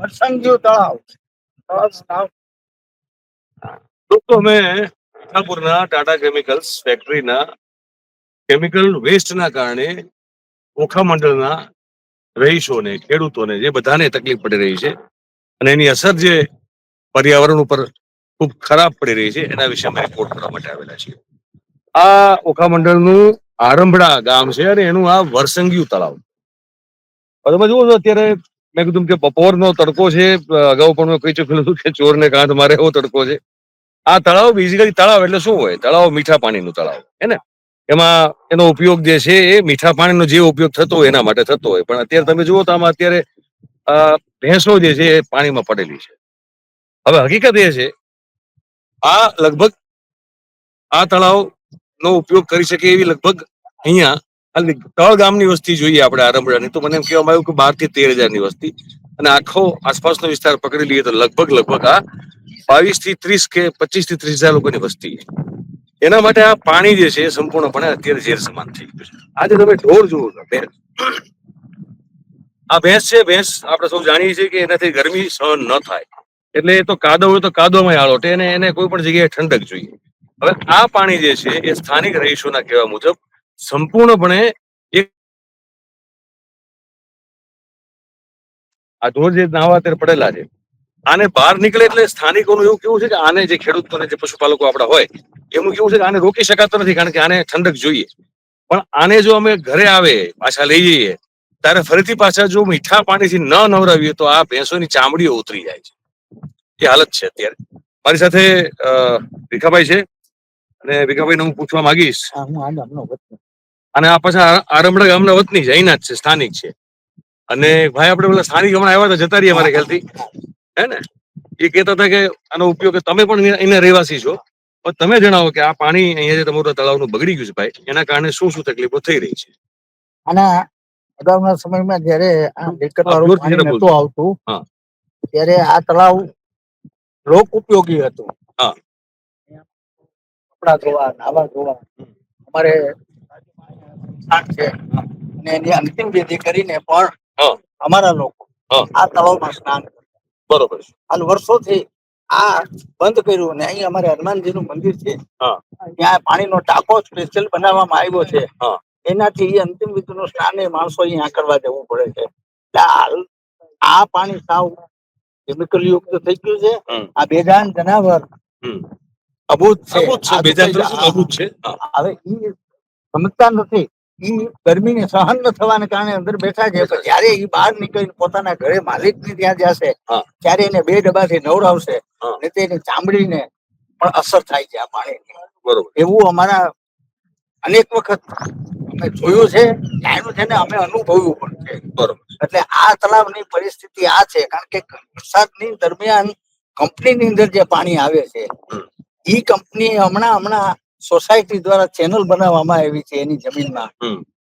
વરસંગીયું તળાવ તળાવનું નામ દોસ્તો અમે મીઠાપુરના ટાટા કેમિકલ્સ ફેક્ટરીના કેમિકલ વેસ્ટના કારણે ઓખા મંડળના રહીશોને, ખેડૂતોને જે બધાને તકલીફ પડી રહી છે અને એની અસર જે પર્યાવરણ ઉપર ખૂબ ખરાબ પડી રહી છે, એના વિશે અમે રિપોર્ટ કરવા માટે આવેલા છીએ. આ ઓખા મંડળનું આરંભડા ગામ છે અને એનું આ વરસંગીયું તળાવ. તમે જુઓ છો અત્યારે મેં કીધું કે બપોરનો તડકો છે, અગાઉ પણ મેં કહી ચૂકેલું હતું કે ચોરને કાંઠ મારે એવો તડકો છે. આ તળાવ બેઝિકલી તળાવ એટલે શું હોય? તળાવ મીઠા પાણીનું તળાવ, હે ને? એમાં એનો ઉપયોગ જે છે એ મીઠા પાણીનો જે ઉપયોગ થતો હોય એના માટે થતો હોય. પણ અત્યારે તમે જુઓ તો આમાં અત્યારે ભેંસો જે છે એ પાણીમાં પડેલી છે. હવે હકીકત એ છે, આ લગભગ આ તળાવનો ઉપયોગ કરી શકે એવી લગભગ અહીંયા ખાલી તળ ગામની વસ્તી જોઈએ આપણે આરંભડાની તો મને એમ કહેવામાં આવ્યું કે બારથી તેર હજારની વસ્તી. અને આખો આસપાસનો વિસ્તાર પકડી લઈએ તો લગભગ લગભગ આ બાવીસથી ત્રીસ કે પચીસથી ત્રીસ હજાર લોકોની વસ્તી એના માટે આ પાણી જે છે સંપૂર્ણપણે અત્યારે ઝેર સમાન થઈ ગયું છે. આજે તમે ઢોર જુઓ છો આ ભેંસ છે, ભેંસ આપણે સૌ જાણીએ છીએ કે એનાથી ગરમી સહન ન થાય. એટલે એ તો કાદવ હોય તો કાદવમાં આળોટે એને એને કોઈ પણ જગ્યાએ ઠંડક જોઈએ. હવે આ પાણી જે છે એ સ્થાનિક રહીશોના કહેવા મુજબ સંપૂર્ણપણે આ ધોળ જે નાવા અત્યારે પડેલા છે. આને બહાર નીકળે એટલે સ્થાનિકોનું એવું કેવું છે કે આને જે ખેડૂતોને જે પશુપાલકો આપણા હોય, એમનું કેવું છે કે આને રોકી શકાતો નથી કારણ કે આને ઠંડક જોઈએ. પણ આને જો અમે ઘરે આવે, પાછા લઈ જઈએ, ત્યારે ફરીથી પાછા જો મીઠા પાણીથી ન નવરાવીએ તો આ ભેંસોની ચામડીઓ ઉતરી જાય છે. એ હાલત છે અત્યારે. મારી સાથે ભીખાભાઈ છે. અને ભીખાભાઈને હું પૂછવા માંગીશ. અને આ પાછા આ- આરંભડા ગામના વતની છે અહીંના જ છે સ્થાનિક છે. અને ભાઈ આપણે પેલા સ્થાનિક હમણાં આવ્યા હતા જતા રહીએ મારા ખ્યાલથી. હે ને? એ કહેતા હતા કે આનો ઉપયોગ તમે પણ એના અહીંના રહેવાસી છો. પણ તમે જણાવો કે આ પાણી અહીંયા જે તમારું તળાવનું બગડી ગયું છે ભાઈ એના કારણે શું શું તકલીફો થઈ રહી છે? અને અગાઉના સમયમાં જયારે આ લીકર વાળું પાણી નતું આવતું હા. ત્યારે આ તળાવ લોક ઉપયોગી હતું. હા. કપડા ધોવા નાવા ધોવા. અમારે સ્થાન છે. અને એની અંતિમ વિધિ કરીને પણ અમારા લોકો આ તળાવમાં સ્નાન બરોબર છે. હાલ વર્ષોથી આ બંધ કર્યું અને અહીં અમારે હનુમાનજી નું મંદિર છે. ત્યાં પાણીનો ટાંકો સ્પેશિયલ બનાવવામાં આવ્યો છે. એનાથી એ અંતિમ વિધિનું સ્નાન એ માણસો અહીંયા કરવા જવું પડે છે. એટલે હાલ આ પાણી સાવ કેમિકલ યુક્ત થઈ ગયું છે. આ બેજાન જનાવર હમ. અભૂત છે. અભૂત છે. હવે એ સમજતા નથી. ઈ ગરમીને સહન ન થવાને કારણે અંદર બેઠા છે. પણ એ ઈ બહાર નીકળીને પોતાના ઘરે માલિક ને ત્યાં જશે ત્યારે એને બે ડબ્બાથી નવડાવશે હા. ને તેની ચામડીને પણ અસર થાય છે આ પાણીની બરોબર. એવું અમારા અનેક વખત અમે જોયું છે. જાણ્યું છે ને અમે અનુભવ્યું પણ છે. બરોબર. એટલે આ તળાવની પરિસ્થિતિ આ છે. કારણ કે વરસાદની દરમિયાન કંપનીની અંદર જે પાણી આવે છે. ઈ કંપની હમણાં હમણાં સોસાયટી દ્વારા ચેનલ બનાવવામાં આવી છે એની જમીનમાં.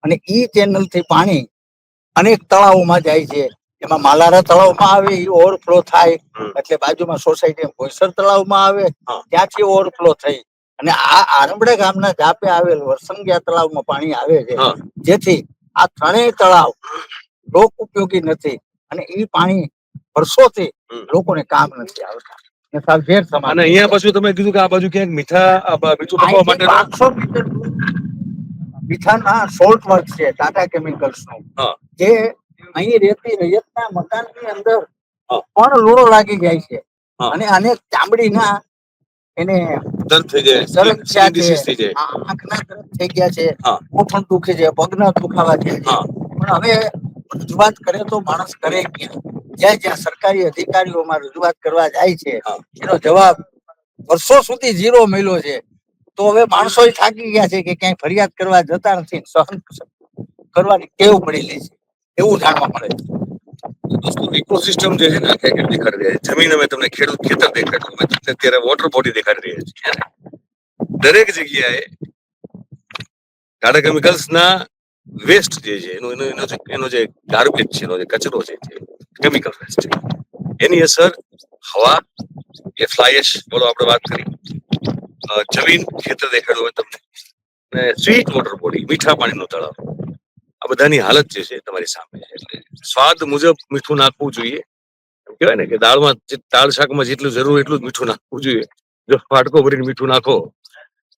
અને ઈ ચેનલથી પાણી અનેક તળાવોમાં જાય છે. એમાં માલારા તળાવમાં આવે એ ઓવરફ્લો થાય. એટલે બાજુમાં સોસાયટી ભોયસર તળાવમાં આવે ત્યાંથી ઓવરફ્લો થઈ. અને આ આરંબડા ગામના જાપે આવેલ વરસંગિયા તળાવમાં પાણી આવે છે. જેથી આ ત્રણેય તળાવ લોક ઉપયોગી નથી. અને એ પાણી વર્ષોથી લોકોને કામ નથી આવતા. સાવ ઝેર સમાન. અને અહીંયા પાછું તમે કીધું કે આ બાજુ ક્યાંક મીઠા મીઠું પકવવા માટે 500 મીટર મીઠાના સોલ્ટ વર્ક છે ટાટા કેમિકલ્સનું. જે અહીં રહેતી રૈયતના મકાનની અંદર પણ લૂણો લાગી જાય છે. અને આને ચામડીના એને દર્દ થઈ જાય. દર્દ છે disease થઈ જાય. આંખના દર્દ થઈ ગયા છે. કોઠણ દુખે છે પગના દુખાવા છે. પણ હવે રજૂઆત કરે તો માણસ કરે ક્યાં? જ્યાં જ્યાં સરકારી અધિકારીઓમાં રજૂઆત કરવા જાય છે એનો જવાબ વર્ષો સુધી ઝીરો મળ્યો છે. તો હવે માણસો થાકી ગયા છે કે ક્યાંય ફરિયાદ કરવા જતા નથી સહન કરવાની ટેવ પડેલી છે. એવું જાણવા મળે છે. દોસ્તો ઇકોસિસ્ટમ જે છે ને આખે આખી દેખાડી રહ્યા છે. જમીન અમે તમને ખેડૂત ખેતર દેખાડ્યું અમે તમને અત્યારે વોટર બોડી દેખાડી રહ્યા છીએ. દરેક જગ્યાએ ટાટા વેસ્ટ જે છે એનો એનો એનો જે- એનો જે ગાર્બેજ છે એનો જે કચરો છે કેમિકલ વેસ્ટ એની અસર હવા, એ ફ્લાયશ બોલો આપણે વાત કરી. જમીન ખેતર દેખાડ્યું હોય તમને. અને સ્વીટ વોટર બોડી મીઠા પાણીનો તળાવ. આ બધાની હાલત જે છે તમારી સામે એટલે સ્વાદ મુજબ મીઠું નાખવું જોઈએ. કહેવાય ને કે દાળમાં દાળ શાકમાં જેટલું જરૂર એટલું જ મીઠું નાખવું જોઈએ. જો ફાટકો ભરીને મીઠું નાખો,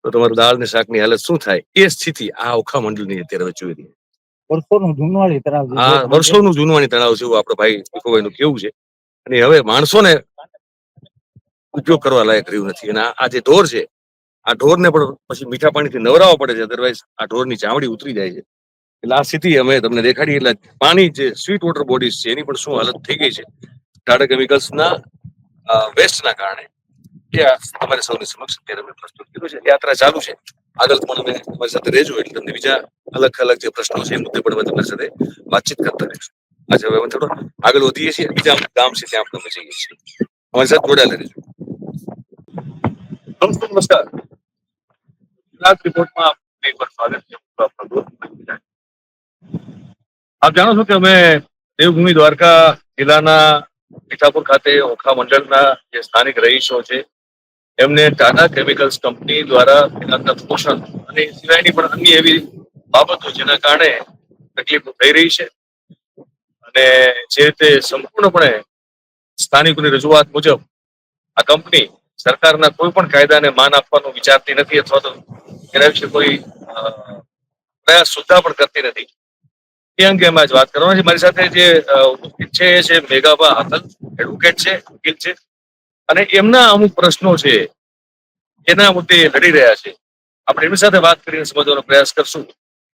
તો તમારું દાળ ને શાકની હાલત શું થાય? એ સ્થિતિ આ ઓખા મંડળની અત્યારે જોઈ રહી. વર્ષોનું જૂનવાણી તળાવ છે. આ વર્ષોનું જૂનવાણી તળાવ છે એવું આપડે ભાઈ ભીખુભાઈ નું કેવું છે. અને હવે માણસોને ઉપયોગ કરવા લાયક રહ્યું નથી. અને આ- જે ઢોર છે આ ઢોરને પણ પછી મીઠા પાણીથી નવરાવવા પડે છે. અધરવાઇઝ આ ઢોરની ચામડી ઉતરી જાય છે. એટલે આ સ્થિતિ અમે તમને દેખાડી એટલે પાણી જે સ્વીટ વોટર બોડીઝ છે એની પણ શું હાલત થઈ ગઈ છે? ટાટા કેમિકલ્સના વેસ્ટના કારણે. એ તમારી સૌની સમક્ષ અત્યારે પ્રસ્તુત કર્યું છે. યાત્રા ચાલુ છે. આગળ પણ અમે તમારી સાથે રહેજો એટલે તમને બીજા અલગ અલગ જે પ્રશ્નો છે એ મુદ્દે પણ અમે તમારી સાથે વાતચીત કરતા રહીશું. આજે હવે થોડો આગળ વધીએ છીએ. બીજા ગામ છે ત્યાં અમે જઈએ છીએ. અમારી સાથે જોડાયેલા રહેજો. નમસ્કાર. રિપોર્ટમાં. આપ જાણો છો કે અમે દેવભૂમિ દ્વારકા જિલ્લાના મીઠાપુર ખાતે ઓખા મંડળના જે સ્થાનિક રહીશો છે એમને ટાટા કેમિકલ્સ કંપની દ્વારા એના પોષણ અને સિવાયની પણ અન્ય એવી બાબતો જેના કારણે તકલીફ થઈ રહી છે. અને જે રીતે સંપૂર્ણપણે સ્થાનિકોની રજૂઆત મુજબ આ કંપની સરકારના કોઈ પણ કાયદાને માન આપવાનું વિચારતી નથી અથવા તો એના વિશે કોઈ પ્રયાસ સુદ્ધા પણ કરતી નથી. એ અંગે અમે આજ વાત કરવાની છે મારી સાથે જે ઉપસ્થિત છે એ છે મેઘાબા હાથલ એડવોકેટ છે, વકીલ છે. અને એમના અમુક પ્રશ્નો છે, એના મુદ્દે લડી રહ્યા છે. આપણે એમની સાથે વાત કરીને સમજવાનો પ્રયાસ કરશું.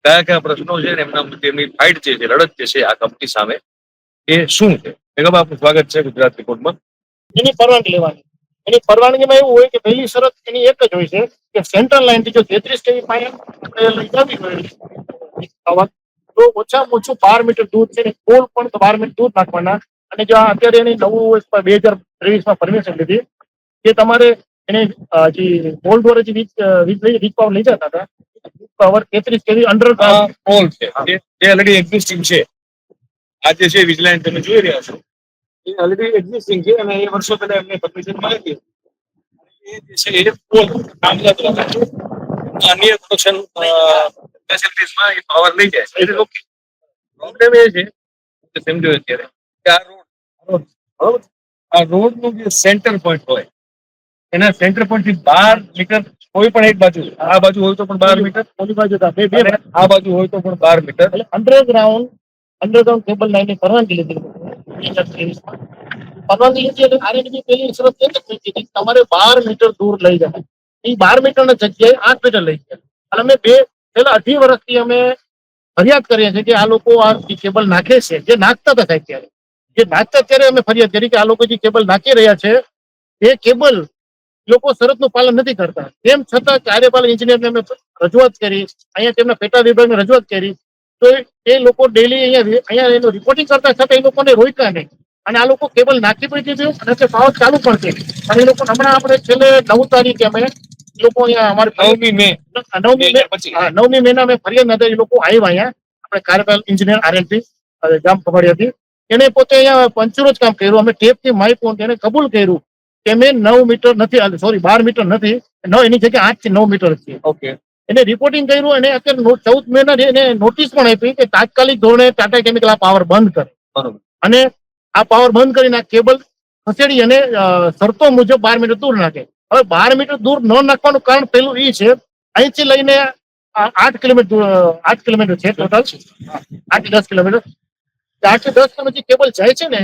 કયા કયા પ્રશ્નો છે એમના મુદ્દે એમની ફાઇટ જે છે, લડત જે છે આ કંપની સામે, એ શું છે? મેગમ આપનું સ્વાગત છે ગુજરાત રિપોર્ટમાં એની પરવાનગી લેવાની. એની પરવાનગીમાં એવું હોય કે પહેલી શરત એની એક જ હોય છે કે સેન્ટ્રલ લાઇનથી જો તેત્રીસ કેવી પાયલ આપણે લઈ જવી હોય તો ઓછામાં ઓછું બાર મીટર દૂર છે પોલ પણ બાર મીટર દૂર નાખવાના. અને જો અત્યારે એની નવું બે હજાર ત્રેવીસમાં પરમિશન લીધી. કે તમારે એને જે પોલ દ્વારા જે વીજ વીજ લઈ- વીજ પાવર લઈ જતા હતા પાવર તેત્રીસ કેવી અંડર પોલ છે. જે- ઓલરેડી એક્ઝિસ્ટિંગ છે. આજે છે વિજલાઇન તમે જોઈ રહ્યા છો. એ ઓલરેડી એક્ઝિસ્ટિંગ છે અને એ વર્ષો પહેલા એમને પરમિશન મળી હતી એ જે છે એ પોલ અન્ય પ્રોડક્શન ફેસિલિટીઝમાં એ પાવર લઈ જાય છે. એટલે ઓકે પ્રોબ્લેમ એ છે કે સમજો અત્યારે કે આ રોડ બરોબર આ રોડનું જે સેન્ટર પોઈન્ટ હોય એના સેન્ટર પોઈન્ટથી બાર મીટર કોઈ પણ એક બાજુ આ બાજુ હોય તો પણ બાર મીટર ઓલી બાજુ બે બે આ બાજુ હોય તો પણ બાર મીટર એટલે અંડરગ્રાઉન્ડ અંડરગ્રાઉન્ડ કેબલ લાઈનની પરવાનગી લીધી પરવાનગી લીધી એટલે આરએનબી પેલી શરત એ જ મૂકી હતી? તમારે બાર મીટર દૂર લઈ જાય એ બાર મીટરની જગ્યાએ આઠ મીટર લઈ ગયા અને અમે બે પેલા અઢી વર્ષથી અમે ફરિયાદ કરીએ છીએ કે આ લોકો આ કેબલ નાખે છે. જે નાખતા હતા સાહેબ ત્યારે. જે નાચતા ત્યારે અમે ફરિયાદ કરી કે આ લોકો જે કેબલ નાખી રહ્યા છે એ કેબલ લોકો શરતનું પાલન નથી કરતા. તેમ છતાં કાર્યપાલક ઇન્જિનિયરને અમે રજૂઆત કરી અહીંયા તેમના પેટા વિભાગને રજૂઆત કરી તો એ- લોકો ડેલી અહીંયા અહીંયા એનું રિપોર્ટિંગ કરતા છતાં એ લોકોને રોક્યા નહીં. અને આ લોકો કેબલ નાખી પણ દીધું અને તે પાવર ચાલુ પણ છે અને એ લોકો હમણાં આપણે છેલ્લે નવ તારીખે અમે લોકો અહીંયા અમારે નવમી મે. નવમી મે. નવમી મહિના અમે ફરિયાદ નતા એ લોકો આવ્યા અહીંયા. આપણે કાર્યપાલક ઇન્જિનિયર આરએલપી ગામ પકડી હતી એને પોતે અહીંયા પંચરો જ કામ કર્યું. અમે ટેપથી માઇક ફોન એને કબૂલ કર્યું કે મેં નવ મીટર નથી સોરી બાર મીટર નથી. નવ એની જગ્યાએ આઠથી નવ મીટર છે. ઓકે એને રિપોર્ટિંગ કર્યું અને અત્યારે ચૌદ મહિના એને નોટિસ પણ આપી કે તાત્કાલિક ધોરણે ટાટા કેમિકલ આ પાવર બંધ કરે. બરોબર. અને આ પાવર બંધ કરીને આ કેબલ ખસેડી અને શરતો મુજબ બાર મીટર દૂર નાખે. હવે બાર મીટર દૂર ન નાખવાનું કારણ પેલું એ છે અહીંથી લઈને આઠ કિલોમીટર આઠ કિલોમીટર છે ટોટલ આઠ દસ કિલોમીટર. આઠ દસ કિલોમીટર જે કેબલ જાય છે ને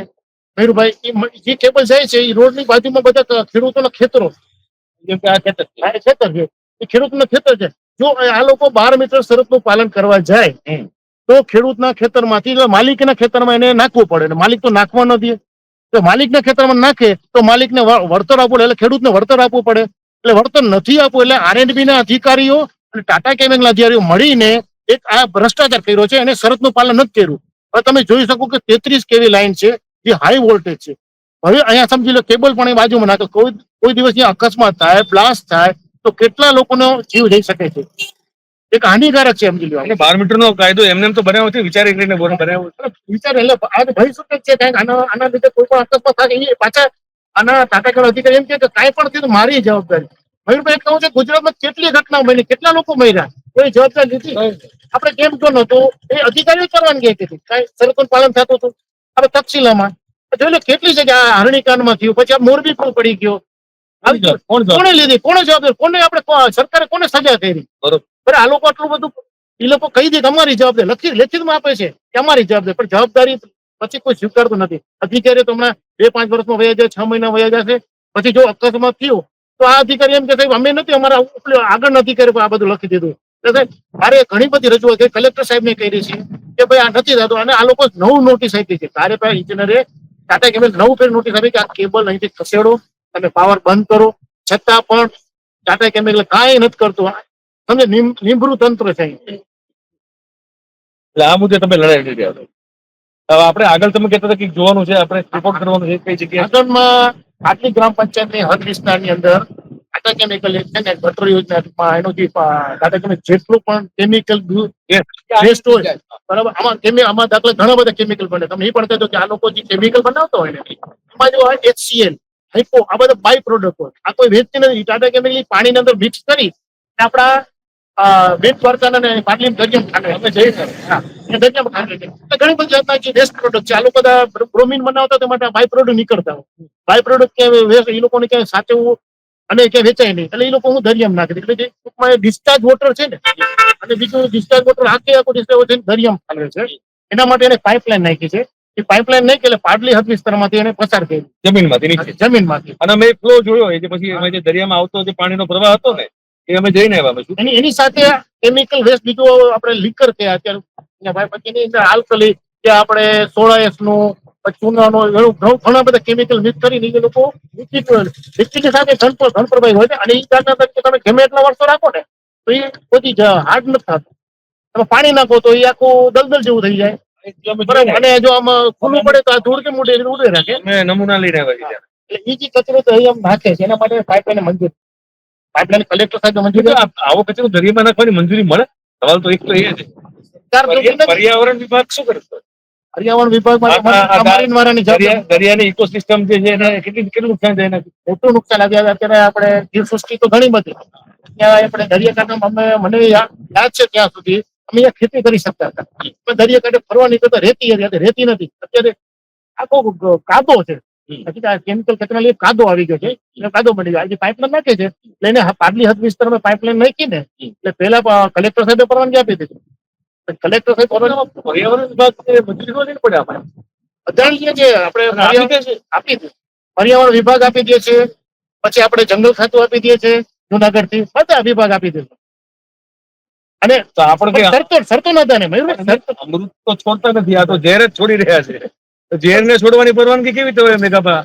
મયુરભાઈ જે કેબલ જાય છે એ રોડની બાજુમાં બધા ખેડૂતોના ખેતરો જેમ કે આ ખેતર છે. ખેતર છે એ ખેડૂતના ખેતર છે જો આ લોકો બાર મીટર શરતનું પાલન કરવા જાય. તો ખેડૂતના ખેતરમાંથી માલિકના ખેતરમાં એને નાખવું પડે અને માલિક તો નાખવા ન દે તો માલિકના ખેતરમાં નાખે તો માલિકને વળતર આપવું એટલે ખેડૂતને વળતર આપવું પડે એટલે વળતર નથી આપવું એટલે આરએનબી ના અધિકારીઓ અને ટાટા કેમિકલ અધિકારીઓ મળીને એક આ ભ્રષ્ટાચાર કર્યો છે એને શરતનું પાલન નથી કર્યું હવે તમે જોઈ શકો કે તેત્રીસ કેવી લાઈન છે જે હાઈ વોલ્ટેજ છે. હવે અહીંયા સમજી લો કેબલ પણ એ બાજુમાં નાખે. કોઈ કોઈ દિવસ અહીંયા અકસ્માત થાય બ્લાસ્ટ થાય તો કેટલા લોકોનો જીવ જઈ શકે છે? એક હાનિકારક છે સમજી લો. અને બાર મીટર નો કાયદો એમને એમ તો બનાવ્યો નથી વિચારી કરીને બોલો બનાવ્યો છે. વિચાર એટલે આ ભય શું છે? કાંઈક આના આના લીધે કોઈ પણ અકસ્માત થાય એ પાછા આના કેમિકલ અધિકારી એમ કે કાંઈ પણ થયું મારી જવાબદારી. મયુરભાઈ કહું છે ગુજરાતમાં કેટલી ઘટના બની કેટલા લોકો મર્યા? કોઈ જવાબદારી લીધી આપણે કેમ કોણ હતું એ અધિકારીઓ કરવાની ગઈ હતી. કઈ શરતોનું પાલન થતું હતું? આપણે તક્ષિલામાં જોઈ લો કેટલી જગ્યા હરણીકાંડમાં થયું. પછી આ મોરબી પણ પડી ગયો. કોને જવાબ- જવાબ? લીધી? કોણે જવાબદાર કોને આપણે સરકારે કોને સજા કરી? બરોબર. આ લોકો આટલું બધું એ લોકો કહી દે કે અમારી જવાબદારી લખી લેખિતમાં આપે છે કે અમારી જવાબદારી. પણ જવાબદારી પછી કોઈ સ્વીકારતું નથી. અધિકારીઓ તો હમણાં બે પાંચ વર્ષમાં વયા જાય છ મહિના વયા જશે. પછી જો અકસ્માત થયો તો આ અધિકારી એમ કે સાહેબ અમે નથી અમારા આગળ નથી અધિકારી આ બધું લખી દીધું. મારે ઘણી બધી રજૂઆત કલેક્ટર સાહેબને કરી છે કે ભાઈ આ નથી થતું. અને આ લોકો નવું નોટિસ આપી છે. તારે પાસે ઇજનેરે ટાટા કેબલ નવું ફેર નોટિસ આપી કે આ કેબલ અહીંથી ખસેડો તમે પાવર બંધ કરો. છતાં પણ ટાટા કેમિકલ કાંઈ નથી કરતું. સમજે? નિમ- નિંભરું તંત્ર છે એટલે આ મુદ્દે તમે લડાઈ લડી રહ્યા છો. હવે આપણે આગળ તમે કહેતા હતા કે જોવાનું છે આપણે રિપોર્ટ કરવાનું છે કઈ જગ્યાએ? આગળમાં આટલી ગ્રામ પંચાયતની હદ વિસ્તારની અંદર ટાટા કેમિકલ છે ને ગટર યોજનામાં એનું જે ટાટા કેમિકલ જેટલું પણ કેમિકલ વેસ્ટ હોય, બરાબર? આમાં કેમી આમાં દાખલા ઘણા બધા કેમિકલ બને. તમે એ પણ કહેતો કે આ લોકો જે કેમિકલ બનાવતા હોય ને, એમાં જો એચસીએલ હાઇપો આ બધા બાય પ્રોડક્ટ હોય. આ કોઈ વેચતી નથી. ટાટા કેમિકલ પાણીની અંદર મિક્સ કરી આપણા બેટ વર્તન અને પાટલી દરિયમ ખાંડે. અમે જઈ ઘણી બધી જાતના જે વેસ્ટ પ્રોડક્ટ છે. આ લોકો બધા બ્રોમિન બનાવતા તે માટે બાય પ્રોડક્ટ નીકળતા હોય. બાય પ્રોડક્ટ કે વેસ્ટ એ લોકોને ક્યાંય સાચવવું અને કે વેચાય નહીં. એટલે એ લોકો હું દરિયામાં નાખી એટલે જે ટૂંકમાં ડિસ્ચાર્જ વોટર છે ને અને બીજું ડિસ્ચાર્જ વોટર આખે આખું ડિસ્ચાર્જ વોટર દરિયામાં ઠાલવે છે. એના માટે એને પાઇપલાઇન નાખી છે. એ પાઇપલાઇન નાખી એટલે પાડલી હદ વિસ્તારમાંથી એને પસાર કરી જમીનમાંથી નીચે. જમીનમાંથી. અને અમે ફ્લો જોયો એ જે પછી અમે જે દરિયામાં આવતો જે પાણીનો પ્રવાહ હતો ને એ અમે જઈને આવ્યા અમે એની એની સાથે કેમિકલ વેસ્ટ બીજું આપણે લીકર કે અત્યારે ભાઈ પછી એની અંદર આલ્કલી કે આપણે સોળા એસનું ચૂનાનું ઘણા બધા કેમિકલ મિક્સ કરીને એ લોકો લિક્વિડ સાથે ઘનપર ઘનપ્રભાવી હોય છે. અને એ જાતના તરીકે તમે ગમે એટલા વર્ષો રાખો ને તો એ બધી હાર્ડ નથી થતું. તમે પાણી નાખો તો એ આખું દલદલ જેવું થઈ જાય. બરાબર. અને જો આમ ખુલ્લું પડે તો આ ધૂળ કે મૂડે ઉડે રાખે. નમૂના લઈને આવ્યા એટલે એ જે કચરો તો અહીં આમ નાખે છે એના માટે પાઇપલાઇન મંજૂર. પાઇપલાઇન કલેક્ટર સાહેબ મંજૂરી આવો કચરો દરિયામાં નાખવાની મંજૂરી મળે? સવાલ તો એક તો એ છે. પર્યાવરણ વિભાગ શું કરતો પર્યાવરણ વિભાગમાં દરિયાની ઇકોસિસ્ટમ જે છે એને કેટલી કેટલું નુકસાન થાય એનાથી મોટું નુકસાન. આવ્યા અત્યારે આપણે જીવ સૃષ્ટિ તો ઘણી બધી. ત્યાં આપણે દરિયાકાંઠામાં અમે મને યાદ છે ત્યાં સુધી. અમે અહીંયા ખેતી કરી શકતા હતા. પણ દરિયાકાંઠે ફરવા નીકળતા રેતી હતી. અત્યારે રેતી નથી. અત્યારે આખો કાદો છે. કેમિકલ કચરા લીધે કાદો આવી ગયો છે. એટલે કાદો બની ગયો. આજે પાઇપલાઇન નાખે છે. એટલે એને પાટલી હદ વિસ્તારમાં પાઇપલાઇન નાખી ને એટલે પેલા કલેક્ટર સાહેબે પરવાનગી આપી દીધી. કલેક્ટર સાહેબ પર્યાવરણ વિભાગ મંજૂરી ન પડે આપણે અદાણી છે આપણે આપી દે પર્યાવરણ વિભાગ આપી દે છે પછી આપણે જંગલ ખાતું આપી દે છે જુનાગઢથી બધા વિભાગ આપી દે અને તો આપણે સરતો સરતો નતા ને અમૃત તો છોડતા નથી આ તો ઝેર જ છોડી રહ્યા છે. તો ઝેરને છોડવાની પરવાનગી કેવી રીતે હોય મેઘાભા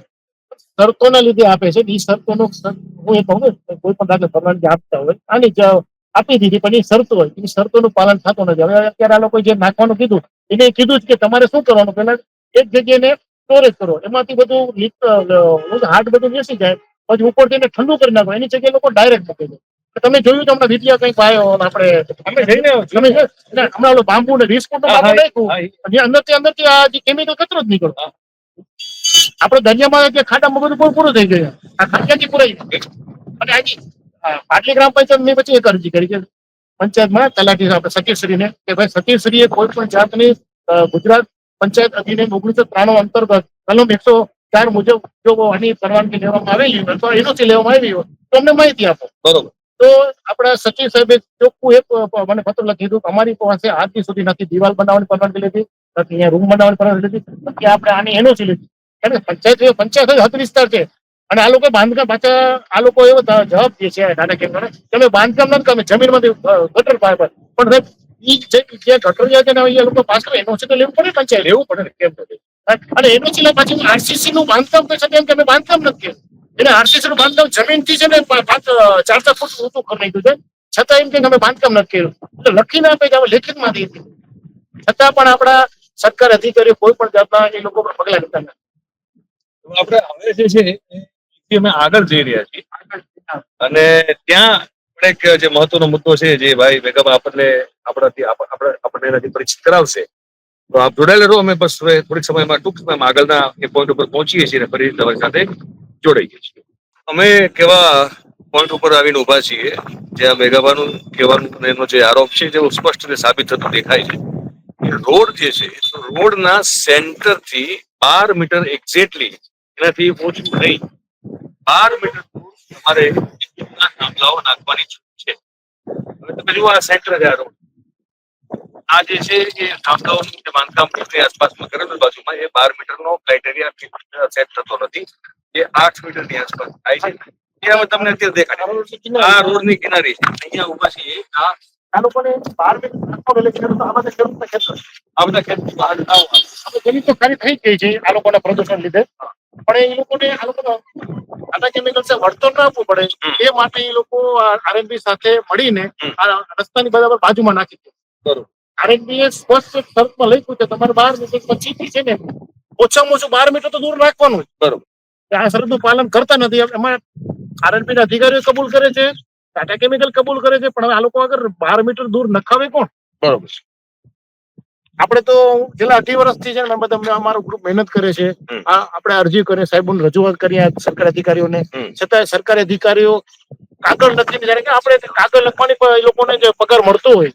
શરતોના લીધે આપે છે એ શરતોનો શર- હું એ કહું ને કોઈ પણ દાખલે પરવાનગી આપતા હોય આની જ આપી દીધી પણ એ શરતો હોય. એ શરતોનું પાલન થતું નથી. હવે અત્યારે આ લોકો જે નાખવાનું કીધું એને કીધું જ કે તમારે શું કરવાનું? પેલા એક જગ્યાને સ્ટોરેજ કરો. એમાંથી બધું હાર્ડ બધું બેસી જાય. પછી ઉપરથી એને ઠંડુ કરી નાખો. એની જગ્યાએ લોકો ડાયરેક્ટ મૂકી દે તમે જોયું તો હમણાં વિદ્યા કંઈક આવ્યો આપણે અમે જઈને તમે હમણાં ઓલો બાંબુ ને વીસ ફૂટનું હા, બાંબુ હા, નાખ્યું. હા, એ- અને અંદરથી અંદરથી આ જે કેમિકલ કચરો જ નીકળતો આપણે દરિયામાં જે ખાડામાં બધું પૂરું પૂરું થઈ ગયું આ ખાંડિયાથી પૂરાઈ અને આજે પાટલી ગ્રામ પંચાયત મેં પછી એક અરજી કરી છે. પંચાયતમાં તલાટી આપણે સતીશ્રીને કે ભાઈ સતીશ્રીએ કોઈ પણ જાતની ગુજરાત પંચાયત અધિનિયમ ઓગણીસો ત્રાણું અંતર્ગત કલમ એકસો ચાર મુજબ જો આની પરવાનગી લેવામાં આવેલી હોય અથવા એનોથી લેવામાં આવી હોય તો અમને માહિતી આપો. બરોબર. તો આપણા સચિવ સાહેબે ચોખ્ખું એક મને પત્ર લખી દીધું કે અમારી પાસે આજથી સુધી નથી દિવાલ બનાવવાની પરવાનગી લીધી નથી અહીંયા રૂમ બનાવવાની પરવાનગી લીધી કે આપણે આની એનઓસી લીધી. કારણ પંચાયત પંચાયત હદ વિસ્તાર છે. અને આ લોકો બાંધકામ પાછા, આ લોકો એવો જવાબ દે છે નાના કેમ તમે બાંધકામ નથી તમે જમીનમાંથી ગટર પાઇપ પણ ઈ જે જે ગટરિયા છે ને, એ લોકો પાછળ એનઓસી તો લેવું પડે પંચાયત, લેવું પડે ને કેમ નથી અને એનઓસી લે પાછું આરસીસી નું બાંધકામ કહે છે કેમ કે અમે બાંધકામ નથી એને આરસીસી નું બાંધકામ જમીનથી છે ને ચારસો ફૂટ ઊંચું કરી નાખ્યું છે. છતાં એમ કે અમે બાંધકામ નથી કર્યું. એટલે લખીને આપે છે લેખિતમાં દઈએ. છતાં પણ આપણા સરકાર અધિકારીઓ કોઈ પણ જાતના એ લોકો પર પગલા લેતા નથી. આપણે હવે જે છે એ અમે આગળ જઈ રહ્યા છીએ. અને ત્યાં એક જે મહત્વનો મુદ્દો છે જે ભાઈ બેગમ આપણને આપણાથી આપણે આપણને એનાથી પરિચિત કરાવશે. તો આપ જોડાયેલા રહો અમે બસ થોડીક સમયમાં ટૂંક સમયમાં આગળના એ પોઈન્ટ ઉપર પહોંચીએ છીએ અને ફરી તમારી સાથે જોડાઈએ છીએ. અમે કેવા પોઈન્ટ ઉપર આવીને ઊભા છીએ જ્યાં મેઘાબાનું કહેવાનું એનો જે આરોપ છે જે સ્પષ્ટ રીતે સાબિત થતું દેખાય છે. રોડ જે છે રોડના સેન્ટરથી બાર મીટર એક્ઝેક્ટલી એનાથી ઓછું નહીં. બાર મીટર દૂર તમારે વિદ્યુતના થાંભલાઓ નાખવાની છૂટ છે? હવે તમે જુઓ આ સેન્ટર છે આ રોડ આ જે છે એ થાંભલાઓનું જે બાંધકામ રોડની આસપાસમાં કરેલું બાજુમાં એ બાર મીટરનો ક્રાઇટેરિયા સેટ થતો નથી. એ આઠ મીટરની આસપાસ થાય છે. એ હવે તમને અત્યારે દેખાડે આ રોડની કિનારી છે. અહીંયા ઊભા છીએ. આ આ લોકોને બાર ખેડૂતો આ બધા ખેત બહાર. તો ખાલી થઈ ગઈ છે આ લોકોના પ્રદૂષણ લીધે. પણ એ લોકોને આ લોકો ટાટા કેમિકલ્સે વળતર ના આપવું પડે. એ માટે એ લોકો આરએનબી સાથે મળીને આ રસ્તાની બરાબર બાજુમાં નાખી દે. બરોબર. આરએનબી એ સ્પષ્ટ શરતમાં લખ્યું છે તમારે બાર મીટર પછી છે ને ઓછામાં ઓછું બાર મીટર તો દૂર રાખવાનું છે બરોબર. આ શરતનું પાલન કરતા નથી. એમાં આરએનબી ના અધિકારીઓ કબૂલ કરે છે ટાટા કેમિકલ કબૂલ કરે છે પણ હવે આ લોકો આગળ બાર મીટર દૂર નખાવે કોણ? બરોબર. આપણે તો છેલ્લા અઢી વર્ષથી છે ને બધા અમારું ગ્રુપ મહેનત કરે છે. આ આપણે અરજી કરે સાહેબોને રજૂઆત કરીએ સરકારી અધિકારીઓને. છતાં સરકારી અધિકારીઓ કાગળ નથી જ્યારે કે આપણે કાગળ લખવાની લોકોને જે પગાર મળતો હોય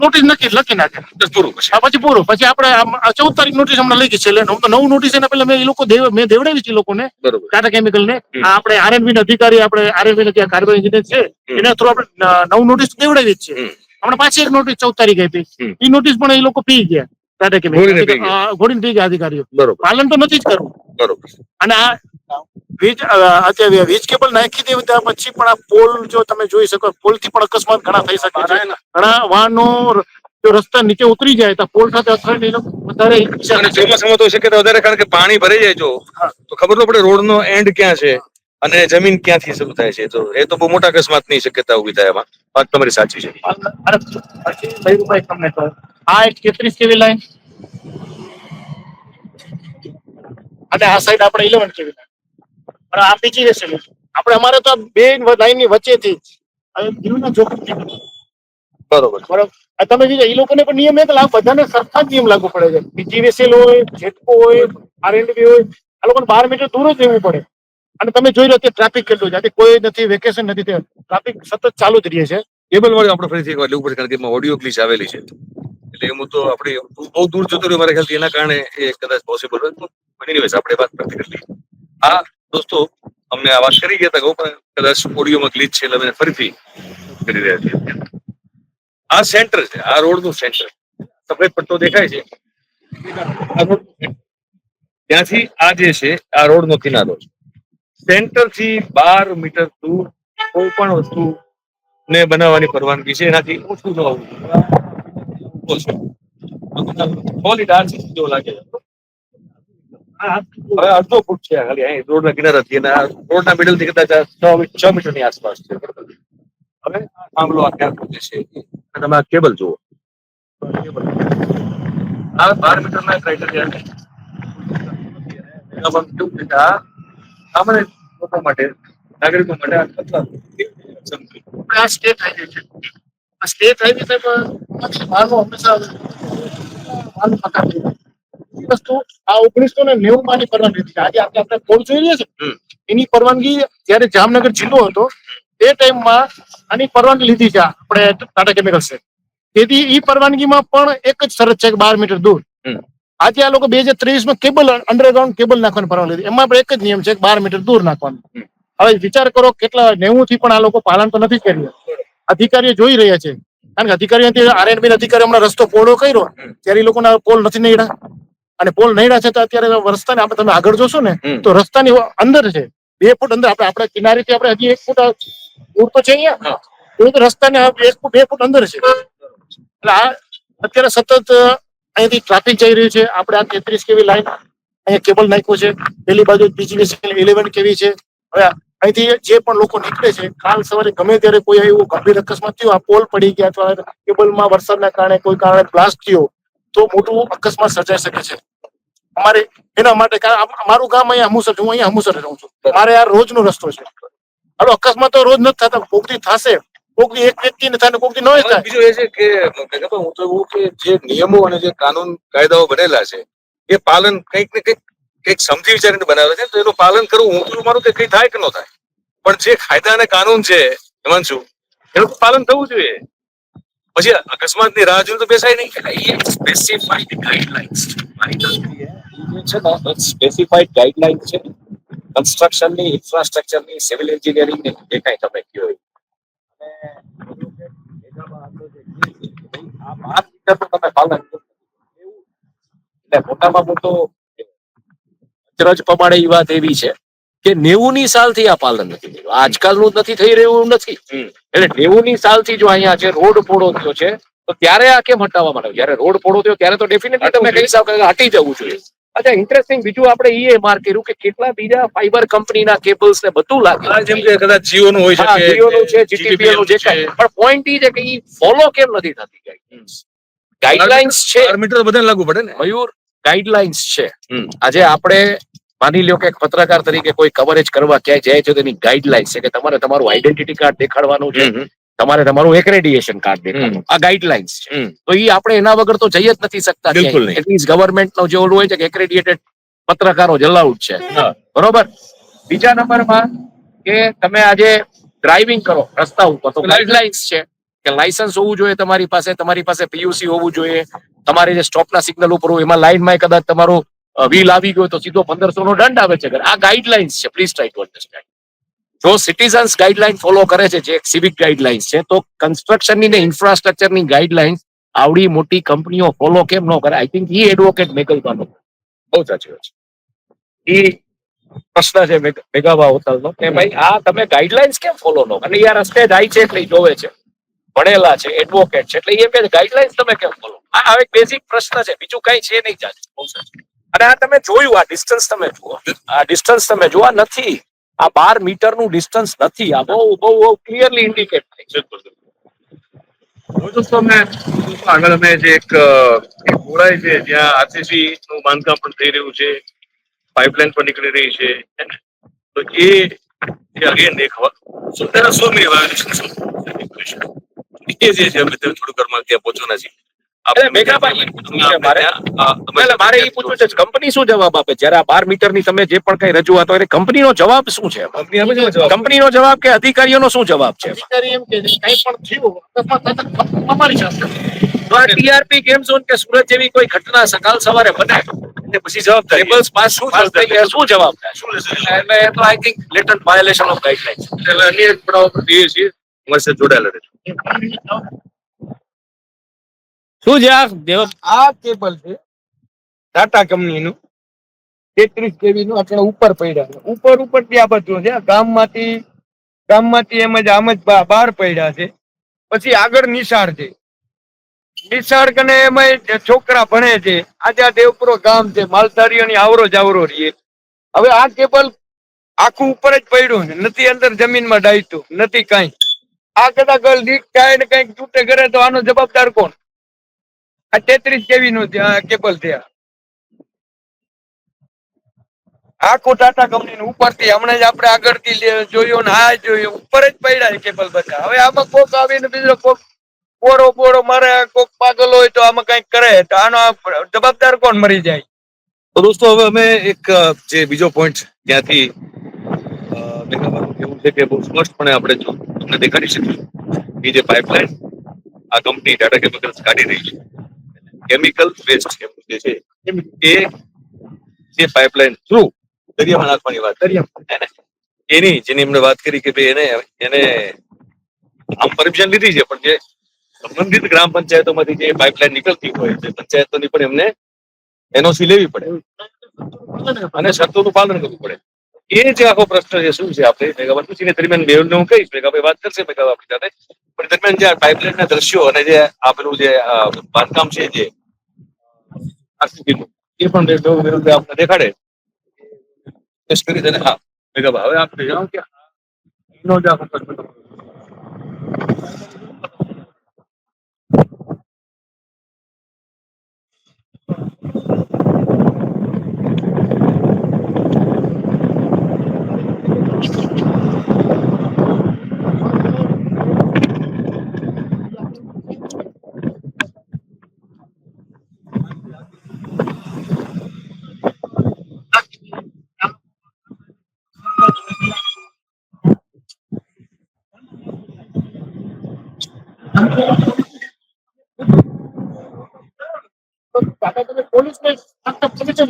નોટિસ નક્કી લખી નાખે. પૂરું પછી. આ પછી પૂરું. પછી આપણે આ ચૌદ તારીખ નોટિસ હમણાં લખી છે એટલે નવું નોટિસ એના પહેલા મેં એ લોકો દેવ મેં દેવડાવી છે લોકોને. ટાટા કેમિકલ ને આપણે આરએનબી ના અધિકારી આપણે આરએનબી ના કાર્યવાહી એન્જિનિયર છે એના થ્રુ આપણે નવું નોટિસ દેવડાવી જ છે. હમણાં પાછી એક નોટિસ ચૌદ તારીખ આપી. એ નોટિસ પણ એ લોકો પી ગયા. ટાટા. આ, ઘોડીને પી ગયા. અધિકારીઓ. પાલન તો નથી જ કરવું. બરોબર. અને આ વીજ અત્યારે વીજ કેબલ નાખી દે ત્યાં પછી પણ આ પોલ જો તમે જોઈ શકો પોલથી પણ અકસ્માત ઘણા થઈ શકે છે. ઘણા વાહનો જો રસ્તા નીચે ઉતરી જાય તો પોલ સાથે અથડાઈને વધારે ચોમાસામાં તો શક્યતા વધારે કારણ કે પાણી ભરાઈ જાય જો તો ખબર ન પડે રોડ નો એન્ડ ક્યાં છે. અને જમીન ક્યાંથી શરૂ થાય છે? તો એ તો બહુ મોટા અકસ્માતની શક્યતા ઊભી થાય એમાં. વાત તમારી સાચી છે. આ એક તેત્રીસ કેવી લાઈન? અને આ સાઈડ આપણે ઇલેવન કેવી લાઈન? અને આ બીજી રહેશે આપણે અમારે તો બે લાઈનની વચ્ચેથી જીવના જોખમ. બરોબર. બરોબર? તમે કીધું એ લોકોને પણ નિયમ એક લાગુ બધાને સરખા જ નિયમ લાગુ પડે છે. જીવીસીએલ હોય જેટકો હોય આરએનડી હોય આ લોકોને બાર મીટર દૂર જ રહેવું પડે. અને તમે જોઈ રહ્યો ટ્રાફિક કેટલું છે. કોઈ નથી વેકેશન નથી ટ્રાફિક સતત ચાલુ જ રહે છે. કેબલ વાળી આપણે ફરીથી એકવાર લેવું પડશે કારણ કે ઓડિયો ક્લિચ આવેલી છે. એટલે એમ તો આપણે બહુ દૂર જતો રહ્યો મારા ખ્યાલથી. એના કારણે એ કદાચ પોસિબલ હોય. પણ એનીવેઝ આપણે વાત કરતી કરી હા, દોસ્તો, અમને આ વાત કરી ગયા હતા, કહું, પણ કદાચ ઓડિયોમાં ક્લિચ છે એટલે ફરીથી કરી રહ્યા છીએ. આ સેન્ટર છે, આ રોડનું સેન્ટર સફેદ પટ્ટો દેખાય છે. ત્યાંથી આ જે છે, આ રોડ નો કિનારો છે. સેન્ટરથી બાર મીટર દૂર કોઈ પણ વસ્તુ ને બનાવવાની પરવાનગી છે. એનાથી ઓછું ન હોવું લાગે. હવે અડધો ફૂટ છે ખાલી અહીં, રોડના કિનારાથી અને આ રોડના મિડલથી કદાચ છ મીટરની આસપાસ છે. હવે થાંભલો આ ક્યાં પહોંચે છે. અને તમે આ કેબલ જુઓ. આ બાર મીટરના ક્રાઇટેરિયા એનામાં કેવું છે સામાન્ય લોકો માટે નાગરિકો માટે આ પતલા સમજી આ સ્ટેટ હાઈવે છે. આ સ્ટેટ હાઈવે સાહેબ માનો હંમેશા માલ પકડ વસ્તુ આ ઓગણીસો ને નેવું માં ની પરવાનગી હતી આજે આપણે આપણે પોલ જોઈ રહ્યા છે એની પરવાનગી જયારે જામનગર જિલ્લો હતો તે ટાઈમમાં આની પરવાનગી લીધી છે આપણે ટાટા કેમિકલ્સે તેથી ઈ પરવાનગીમાં પણ એક જ શરત છે કે બાર મીટર દૂર. આજે આ લોકો બે હજાર ત્રેવીસમાં કેબલ અંડરગ્રાઉન્ડ કેબલ નાખવાની પરવાનગી લીધી. એમાં પણ એક જ નિયમ છે બાર મીટર દૂર નાખવાનું. હવે વિચાર કરો કેટલા નેવું થી પણ આ લોકો પાલન તો નથી કર્યું. અધિકારીઓ જોઈ રહ્યા છે. કારણ કે અધિકારીઓ આરએનબી અધિકારી હમણાં રસ્તો પોળો કર્યો. ત્યારે એ લોકોના પોલ નથી નડ્યા. અને પોલ નડ્યા છે તો અત્યારે રસ્તાને આપણે તમે આગળ જોશો ને તો રસ્તાની અંદર છે બે ફૂટ અંદર આપણે આપણે કિનારેથી આપણે હજી એક ફૂટ દૂર તો છે અહીંયા. તો રસ્તાને એક ફૂટ બે ફૂટ અંદર છે. એટલે આ અત્યારે સતત અહીંયાથી ટ્રાફિક જઈ રહ્યું છે. આપણે આ તેત્રીસ કેવી લાઈન અહીંયા કેબલ નાખ્યું છે. પેલી બાજુ બીજી ઇલેવન કેવી છે. હવે અહીંથી જે પણ લોકો નીકળે છે, કાલ સવારે ગમે ત્યારે કોઈ એવું ગંભીર અકસ્માત થયો, આ પોલ પડી ગયા અથવા કેબલમાં વરસાદના કારણે કોઈ કારણે બ્લાસ્ટ થયો, તો મોટું અકસ્માત સર્જાઈ શકે છે. અમારે એના માટે અમારું ગામ અહીંયા હમુસર હું અહીંયા હમુસર રહું છું. મારે આ રોજનો રસ્તો છે. હાલો, અકસ્માત તો રોજ નથી થતા ભોગતી થશે. કોકથી એક વ્યક્તિને ને થાય ન નો થાય. બીજું એ છે કે હું તો એવું કે જે નિયમો અને જે કાનૂન કાયદાઓ બનેલા છે એ પાલન કંઈક ને કંઈક કંઈક સમજી વિચારીને બનાવે છે તો એનું પાલન કરવું હું તો મારું કે કઈ થાય કે ન થાય. પણ જે કાયદા અને કાનૂન છે હિમાંશુ એનું પાલન થવું જોઈએ. પછી અકસ્માતની રાહ જોઈને તો બેસાય નહીં. સ્પેસિફાઈડ ગાઈડલાઇન્સ છે. મારી દ્રષ્ટિએ એ છે ને સ્પેસિફાઈડ ગાઈડલાઇન છે કન્સ્ટ્રક્શનની ઇન્ફ્રાસ્ટ્રક્ચરની સિવિલ એન્જિનિયરિંગ જે કાંઈ તમે કહ્યું એ. એટલે મોટામાં મોટો અચરજ પ્રમાણે એ વાત એવી છે કે નેવું ની સાલથી આ પાલન નથી થયું. આજકાલનું નથી થઈ રહ્યું નથી. એટલે નેવું ની સાલથી જો અહીંયા છે રોડ પોળો થયો છે તો ત્યારે આ કેમ હટાવવા માંડ્યો જયારે રોડ પોળો થયો ત્યારે તો ડેફિનેટલી તમે કહી શકો કે હટી જવું જોઈએ. અચ્છા ઇન્ટરેસ્ટિંગ બીજું આપણે એ માર્ક કર્યું કે કેટલા બીજા ફાઈબર કંપનીના કેબલ્સ ને બધું આ લાગે જેમ કે કદાચ જીઓ નું હોય હા, જીઓ નું છે જીટીપીએલનું જે. પણ પોઈન્ટ એ છે કે ઈ ફોલો કેમ નથી થતી ગાઈડલાઇન્સ ગાઈડલાઇન્સ છે. મીટર બધાને લાગુ પડે ને. મયુર ગાઈડલાઇન્સ છે. આજે આપણે માની લ્યો કે પત્રકાર તરીકે કોઈ કવરેજ કરવા ક્યાંય જાય છે તેની ગાઈડલાઇન્સ છે કે તમારે તમારું આઈડેન્ટિટી કાર્ડ દેખાડવાનું છે. તમારે તમારું એક્રેડિએશન કાર્ડ દેખાડવું આ ગાઈડલાઇન્સ છે. તો એ આપણે એના વગર તો જઈ જ નથી શકતા એટલીસ્ટ ગવર્મેન્ટ નો જે ઓલું હોય છે કે એક્રેડિએટેડ પત્રકારો જ allowed છે. બરોબર? બીજા નંબરમાં કે તમે આજે ડ્રાઇવિંગ કરો રસ્તા ઉપર તો ગાઈડલાઇન્સ છે કે લાયસન્સ હોવું જોઈએ તમારી પાસે તમારી પાસે પીયુસી હોવું જોઈએ. તમારે જે સ્ટોપના સિગ્નલ ઉપર હોય એમાં લાઈનમાં કદાચ તમારો વ્હીલ આવી ગયો તો સીધો પંદરસો નો દંડ આવે છે. આ ગાઈડલાઇન્સ છે. પ્લીઝ ટ્રાય ટુ અન્ડરસ્ટેન્ડ જો સિટીઝન્સ ગાઈડલાઇન ફોલો કરે છે, જે સિવિક ગાઈડલાઇન્સ છે, તો કન્સ્ટ્રક્શનની ને ઇન્ફ્રાસ્ટ્રક્ચરની ગાઈડલાઇન્સ આવડી મોટી કંપનીઓ ફોલો કેમ ન કરે? આઈ થિંક ઈ એડવોકેટ મેગલબાનો બહુ સાચી વાત છે. ઈ પ્રશ્ન છે મેગાબા હોટલનો કે ભાઈ, આ તમે ગાઈડલાઇન્સ કેમ ફોલો નો અને યાર રસ્તે જાય છે એટલે જોવે છે. ભણેલા છે એડવોકેટ છે, એટલે એ કે ગાઈડલાઇન્સ તમે કેમ ફોલો આ એક બેઝિક પ્રશ્ન છે, બીજું કઈ છે નહીં ચાલે બહુ સાચું અને આ તમે જોયું, આ ડિસ્ટન્સ તમે જુઓ. આ ડિસ્ટન્સ તમે જુઓ નથી. આ બાર મીટરનું ડિસ્ટન્સ નથી. આ બહુ બહુ ક્લિયરલી ઇન્ડિકેટ થાય. છે દોસ્તો અમે આગળ અમે જે એક ગોળાઈ છે, જ્યાં આરસીસી નું બાંધકામ પણ થઈ રહ્યું છે પાઇપલાઇન પણ નીકળી રહી છે તો એ અગેન એક વ- સો regulation. એ જે છે, અમે થોડું ઘરમાં ત્યાં પહોંચવાના છીએ. મારે. મારે. એ પૂછવું છે કંપની શું જવાબ આપે? જ્યારે આ બાર મીટરની તમે જે પણ કઈ રજૂઆત હોય કંપનીનો જવાબ શું છે? કંપની નો જવાબ? કંપનીનો જવાબ કે અધિકારીઓનો શું જવાબ છે? અધિકારી એમ કે છે, પણ થયું અકસ્માત થાય તો અમારી સાથે ટીઆરપી ગેમ ઝોન કે સુરત જેવી કોઈ ઘટના સકાલ સવારે બને એટલે પછી જવાબદારી ટેબલ્સ પાસ શું પાસ થઈ શું જવાબ થાય? શું એટલે એ તો I think latent violation of guidelines એટલે અન્ય પડાવ પર જઈએ છીએ અમારી સાથે જોડાયેલા રહેજો. જવાબ શું છે આ દેવ? આ કેબલ છે, ટાટા કંપનીનું. તેત્રીસ કેવી નું આટલા ઉપર પડ્યા છે. ઉપર ઉપર ત્યાં બધું છે. ગામમાંથી ગામમાંથી એમ જ, આમ જ બહાર પડ્યા છે. પછી આગળ નિશાળ છે. નિશાળ કને એમાં છોકરા ભણે છે, આજે આ દેવપુરો ગામ છે, માલધારીઓની આવરો જાવરો રહીએ. હવે આ કેબલ આખું ઉપર જ પડ્યું છે. નથી અંદર જમીનમાં ડાયતું, નથી કાંઈ. આ કદાચ લીક થાય ને કંઈક તૂટે કરે તો આનો જવાબદાર કોણ? આ તેત્રીસ કેવી નું કેબલ છે. આખું ટાટા કંપની ઉપરથી હમણાં જ આપણે આગળથી જોયું ને આ જોયું, ઉપર જ પડ્યા કેબલ બધા. હવે આમાં કોક આવીને બીજો કોક બોરો બોરો મારે કોક પાગલ હોય તો આમાં કંઈક કરે. તો આનો જવાબદાર કોણ મરી જાય? તો દોસ્તો, હવે અમે એક જે બીજો પોઈન્ટ ત્યાંથી એવું છે કે બહુ સ્પષ્ટપણે આપણે જો તમને દેખાડી શકીએ. એ જે પાઇપલાઇન આ કંપની ટાટા કેમિકલ્સ કાઢી રહી છે. કેમિકલ વેસ્ટ જે છે એ જે પાઇપલાઇન થ્રુ દરિયામાં નાખવાની વાત કરી. એની જેની એમણે વાત કરી કે ભાઈ એને એને આમ પરમિશન લીધી છે પણ જે સંબંધિત ગ્રામ પંચાયતોમાંથી જે પાઇપલાઇન નીકળતી હોય તે પંચાયતોની પણ એમને એનઓસી લેવી પડે. અને શરતોનું પાલન કરવું પડે. એ જે આખો પ્રશ્ન છે શું છે આપણે મેઘાભાઈ પૂછીને દરમિયાન બે હું કહીશ મેગાભાઈ વાત કરશે મેગાભાઈ આપણી સાથે. પણ દરમિયાન જે પાઇપલાઇન ના દ્રશ્યો અને જે આ પેલું જે બાંધકામ છે જે આખું કીધું એ પણ ડેઢ વિરુદ્ધ આપણે દેખાડે ટેસ્ટ કરી તેને હા મેં કહ્યું હવે આપણે જણાવું કે એનો જ આ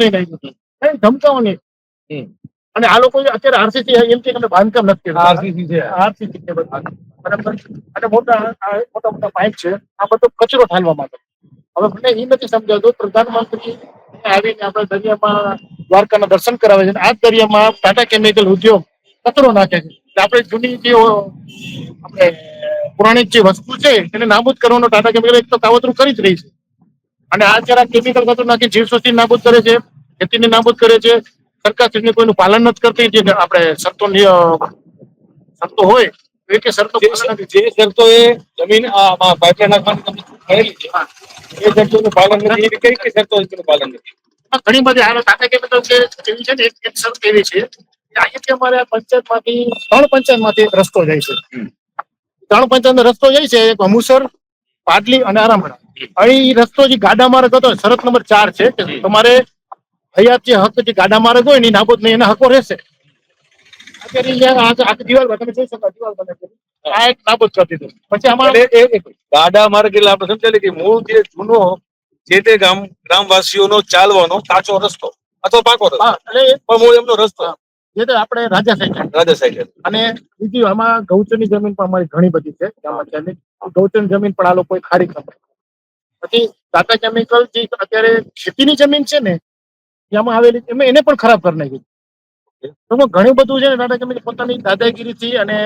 લઈને આવ્યું હતું કઈ ધમકાવવાની નહીં. અને આ લોકો અત્યારે આરસીસી એમ કે અમે બાંધકામ નથી આરસીસી છે. આરસીસી છે બરાબર? અને મોટા મોટા મોટા પાઇપ છે. આ બધો કચરો ઠાલવા માટે. હવે મને એ નથી સમજાતું પ્રધાનમંત્રી આવીને આપણે દરિયામાં દ્વારકાના દર્શન કરાવે છે. અને આ દરિયામાં ટાટા કેમિકલ ઉદ્યોગ કચરો નાખે છે. આપણે જૂની જે આપણે પૌરાણિક જે વસ્તુ છે એને નાબૂદ કરવાનો ટાટા કેમિકલ એક તો કાવતરું કરી જ રહી છે. અને આ જરા કેમિકલ ખાતર નાખી જીવસૃષ્ટિ નાબૂદ કરે છે ખેતીને નાબૂદ કરે છે. સરકાર શ્રીને કોઈનું પાલન નથી કરતી જે આપણે શરતો શરતો હોય એ કે શરતો જે શરતો એ જમીન પાઇપલાઇન નાખવાની તમે કરેલી છે? એ શરતોનું પાલન નથી. એવી કઈ કઈ શરતો પાલન નથી? ઘણી બધી આ ટાટા કેપિટલ જે એવી છે ને એક શરત એવી છે કે અમારે પંચાયતમાંથી ત્રણ પંચાયતમાંથી એક રસ્તો જાય છે. ત્રણ પંચાયતનો રસ્તો જાય છે એક અમુસર પાટલી અને આરામડા અહીં રસ્તો જે ગાડા માર્ગ હતો શરત નંબર ચાર છે કે તમારે હયાત જે હક જે ગાડા માર્ગ હોય ને ઈ નાબૂદ નહીં એના હકો રહેશે. ગાડા માર્ગ એટલે આપણે સમજાય કે મૂળ જે જૂનો જે તે ગામ ગ્રામવાસીઓનો ચાલવાનો કાચો રસ્તો અથવા પાકો રસ્તો. પણ મૂળ એમનો રસ્તો. જે તો આપણે રાજા સાહેબ રાજા સાઈડ અને બીજી આમાં ગૌચરની જમીન પણ અમારી ઘણી બધી છે ગામાચારની ગૌચરની જમીન પણ આ લોકોએ ખારી કરી પછી ટાટા કેમિકલ જે અત્યારે ખેતીની જમીન છે ને એમાં આવેલી એમાં એને પણ ખરાબ કરી નાખી તો ઘણું બધું છે ને ટાટા કેમિકલ પોતાની દાદાગીરીથી અને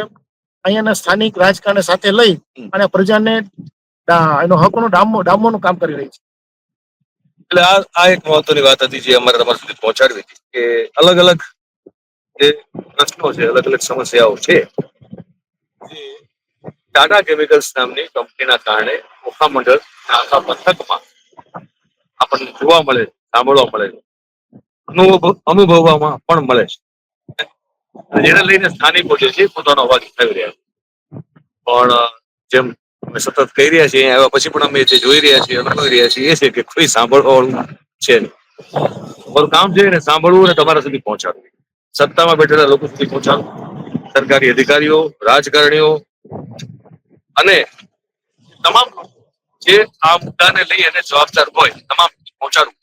અહીંયાના સ્થાનિક રાજકારણ સાથે લઈ અને પ્રજાને એનો હકનો ડામો ડામવાનું કામ કરી રહી છે. એટલે આ આ એક મહત્વની વાત હતી જે અમારે તમારા સુધી પહોંચાડવી હતી કે અલગ અલગ જે પ્રશ્નો છે, અલગ અલગ સમસ્યાઓ છે. જે ટાટા કેમિકલ્સ નામની કંપનીના કારણે ઓખા મંડળ પંથકમાં આપણને જોવા મળે છે, સાંભળવા મળે છે. અનુભવ, અનુભવવામાં પણ મળે છે. જેને લઈને સ્થાનિકો જે છે પોતાનો અવાજ ઉઠાવી રહ્યા છે. પણ જેમ અમે સતત કહી રહ્યા છીએ, આવ્યા પછી પણ અમે જે જોઈ રહ્યા છીએ, અનુભવી રહ્યા છીએ, એ છે કે કોઈ સાંભળવા વાળું છે નહીં. તમારું કામ છે ને સાંભળવું અને તમારા સુધી પહોંચાડવું. સત્તામાં બેઠેલા લોકો સુધી પહોંચાડવું સરકારી અધિકારીઓ, રાજકારણીઓ અને તમામ જે આ મુદ્દાને લઈ અને જવાબદાર હોય, તમામ પહોંચાડવું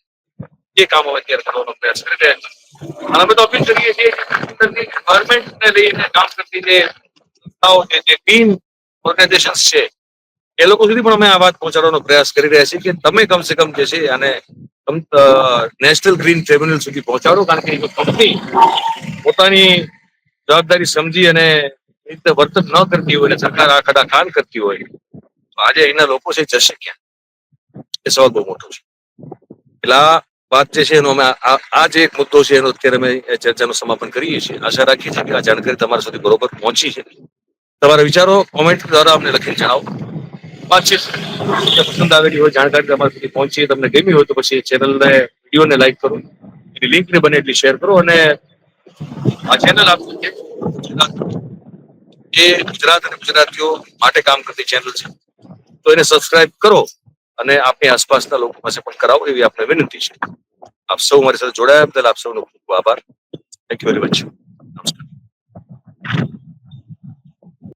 એ કામ અમે અત્યારે કરવાનો પ્રયાસ કરી રહ્યા છે. અને અમે તો અપીલ કરીએ છીએ ગવર્મેન્ટને લઈને કામ કરતી જે સંસ્થાઓ છે, જે ટીમ ઓર્ગેનાઇઝેશન છે, એ લોકો સુધી પણ અમે આ વાત પહોંચાડવાનો પ્રયાસ કરી રહ્યા છીએ કે તમે કમસે કમ જે છે આને નેશનલ ગ્રીન ટ્રિબ્યુનલ સુધી પહોંચાડો, કારણ કે કંપની પોતાની જવાબદારી સમજી અને રીતે વર્તન ન કરતી હોય અને સરકાર આ ખડા ખાન કરતી હોય, તો આજે અહીંના લોકો છે જશે ક્યાં? એ સવાલ બહુ મોટો છે. એટલે આ વાત જે છે એનો અમે આ- જે એક મુદ્દો છે એનો અત્યારે અમે ચર્ચાનું સમાપન કરીએ છીએ. આશા રાખીએ છીએ કે આ જાણકારી તમારા સુધી બરોબર પહોંચી છે. તમારા વિચારો કોમેન્ટ દ્વારા અમને લખીને જણાવો. વાતચીત પસંદ આવેલી હોય, જાણકારી તમારા સુધી પહોંચી, તમને ગમી હોય તો પછી ચેનલને વિડીયોને લાઈક કરો. એની લિંકને બને એટલી શેર કરો અને આ ચેનલ આપવું છે એ ગુજરાત અને ગુજરાતીઓ માટે કામ કરતી ચેનલ છે. તો એને સબસ્ક્રાઇબ કરો અને આપની આસપાસના લોકો પાસે પણ કરાવો એવી આપણે વિનંતી છે. આપ સૌ મારી સાથે જોડાયા બદલ આપ સૌનો ખૂબ ખૂબ આભાર. થેન્ક યુ વેરી મચ નમસ્કાર.